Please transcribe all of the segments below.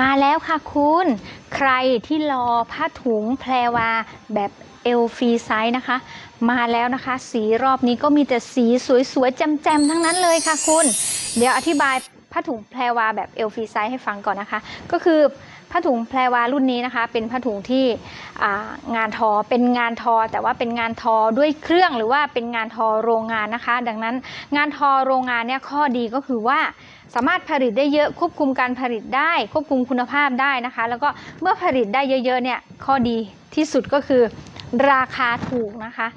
มาแล้วค่ะคุณ ใครที่รอผ้าถุงแพรวาแบบเอลฟรีไซส์นะคะ มาแล้วนะคะ สีรอบนี้ก็มีแต่สีสวยๆแจ่มๆทั้งนั้นเลยค่ะคุณ เดี๋ยวอธิบาย ผ้าถุงแพรวาแบบเอลฟีไซส์ให้ฟังก่อนนะคะ ก็คือผ้าถุงแพรวารุ่นนี้นะคะ เป็นผ้าถุงที่งานทอเป็นงานทอ แต่ว่าเป็นงานทอด้วยเครื่องหรือว่าเป็นงานทอโรงงานนะคะ ดังนั้นงานทอโรงงานเนี่ยข้อดีก็คือว่าสามารถผลิตได้เยอะควบคุมการผลิตได้ ควบคุมคุณภาพได้นะคะ แล้วก็เมื่อผลิตได้เยอะๆเนี่ยข้อดีที่สุดก็คือราคาถูกนะคะ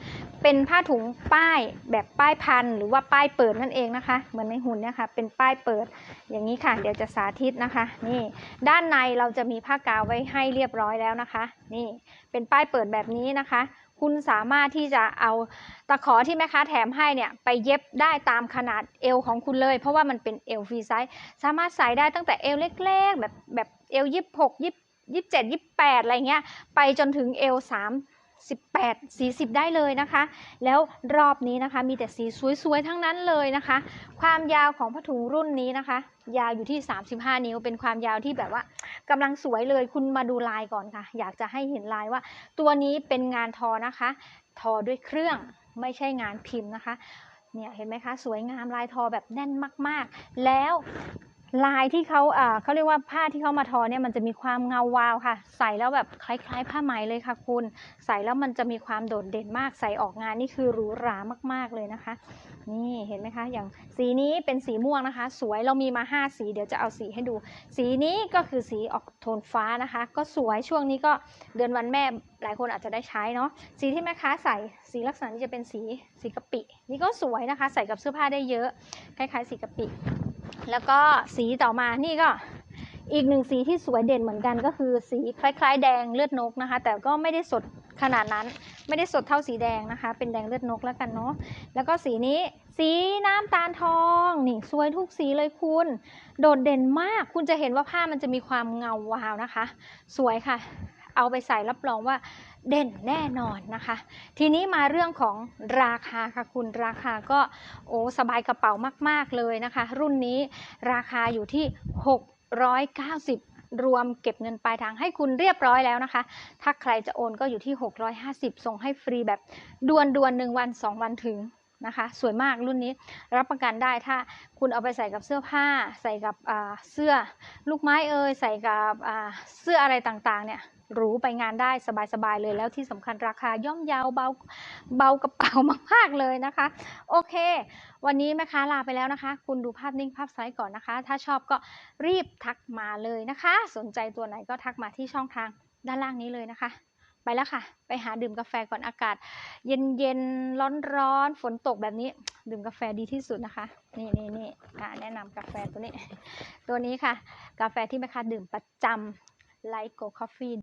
เป็นผ้าถุงป้ายแบบป้ายพันหรือว่าป้ายเปิดนั่นเองนะคะ เหมือนในหุ่นเนี่ยค่ะเป็นป้ายเปิดอย่างนี้ค่ะ เดี๋ยวจะสาธิตนะคะ นี่ ด้านในเราจะมีผ้ากาวไว้ให้เรียบร้อยแล้วนะคะ นี่เป็นป้ายเปิดแบบนี้นะคะ คุณสามารถที่จะเอาตะขอที่แม่ค้าแถมให้เนี่ยไปเย็บได้ตามขนาดเอวของคุณเลย เพราะว่ามันเป็นเอวฟรีไซส์สามารถใส่ได้ตั้งแต่เอวเล็กๆ แบบแบบเอวยี่สิบหกยี่ยี่สิบเจ็ดยี่สิบแปดอะไรเงี้ยไปจนถึงเอวสาม สิบแปดสี่สิบได้เลยนะคะ แล้วรอบนี้นะคะมีแต่สีสวยๆ ทั้งนั้นเลยนะคะ ความยาวของผ้าถุงรุ่นนี้นะคะ ยาวอยู่ที่ 35 นิ้ว เป็นความยาวที่แบบว่ากำลังสวยเลย คุณมาดูลายก่อนค่ะ อยากจะให้เห็นลายว่า ตัวนี้เป็นงานทอนะคะ ทอด้วยเครื่องไม่ใช่งานพิมพ์นะคะ เนี่ยเห็นไหมคะ สวยงามลายทอแบบแน่นมาก ๆ แล้ว ลายที่เขาเขาเรียกว่าผ้าที่เขามาทอเนี่ยมันจะมีความเงาวาวค่ะ ใส่แล้วแบบคล้ายๆ ผ้าไหมเลยค่ะ คุณ ใส่แล้วมันจะมีความโดดเด่นมาก ใส่ออกงานนี่คือหรูหรามากๆเลยนะคะ นี่เห็นไหมคะ อย่างสีนี้เป็นสีม่วงนะคะ สวยเรามีมา 5 สีเดี๋ยวจะเอาสีให้ดู สีนี้ก็คือสีออกโทนฟ้านะคะ ก็สวยช่วงนี้ก็เดือนวันแม่หลายคนอาจจะได้ใช้เนาะสีที่แม่ค้าใส่สีลักษณะนี้จะเป็นสีสีกะปิ นี่ก็สวยนะคะ ใส่กับเสื้อผ้าได้เยอะ คล้ายๆ สีกะปิ แล้วก็สีต่อมานี่ก็อีกหนึ่งสีที่สวยเด่นเหมือนกันก็คือสีคล้ายๆ แดงเลือดนกนะคะ แต่ก็ไม่ได้สดขนาดนั้นไม่ได้สดเท่าสีแดงนะคะ เป็นแดงเลือดนกแล้วกันเนาะแล้วก็สีนี้สีน้ำตาลทองนี่สวยทุกสีเลยคุณ โดดเด่นมากคุณจะเห็นว่าผ้ามันจะมีความเงาวาวนะคะ สวยค่ะ เอาไปใส่รับรองว่าเด่นแน่นอนนะคะ ทีนี้มาเรื่องของราคาค่ะคุณราคาก็โอ้สบายกระเป๋ามาก ๆ เลยนะคะ รุ่นนี้ราคาอยู่ที่ 690รวมเก็บเงินปลายทางให้คุณเรียบร้อยแล้วนะคะ ถ้าใครจะโอนก็อยู่ที่ 650 ส่งให้ฟรีแบบด่วนดวนหนึ่งวัน 2 วันถึง นะคะ สวยมากรุ่นนี้รับประกันได้ถ้าคุณเอาไปใส่กับเสื้อผ้า ใส่กับเสื้อลูกไม้เอ่ยใส่กับเสื้ออะไรต่างๆเนี่ยหรูไปงานได้สบายๆเลยแล้วที่สำคัญราคาย่อมเยาวเบาเบากระเป๋ามากๆเลยนะคะ โอเค วันนี้แม่ค้าลาไปแล้วนะคะ คุณดูภาพนิ่งภาพไซส์ก่อนนะคะ ถ้าชอบก็รีบทักมาเลยนะคะ สนใจตัวไหนก็ทักมาที่ช่องทางด้านล่างนี้เลยนะคะ ไปแล้วค่ะ ไปหาดื่มกาแฟก่อนอากาศ เย็นเย็นร้อนร้อนฝนตกแบบนี้ ดื่มกาแฟดีที่สุดนะคะ นี่นี่นี่อ่าแนะนำกาแฟตัวนี้ ตัวนี้ค่ะ กาแฟที่แม่ค้าดื่มประจำไลโกคอฟฟี่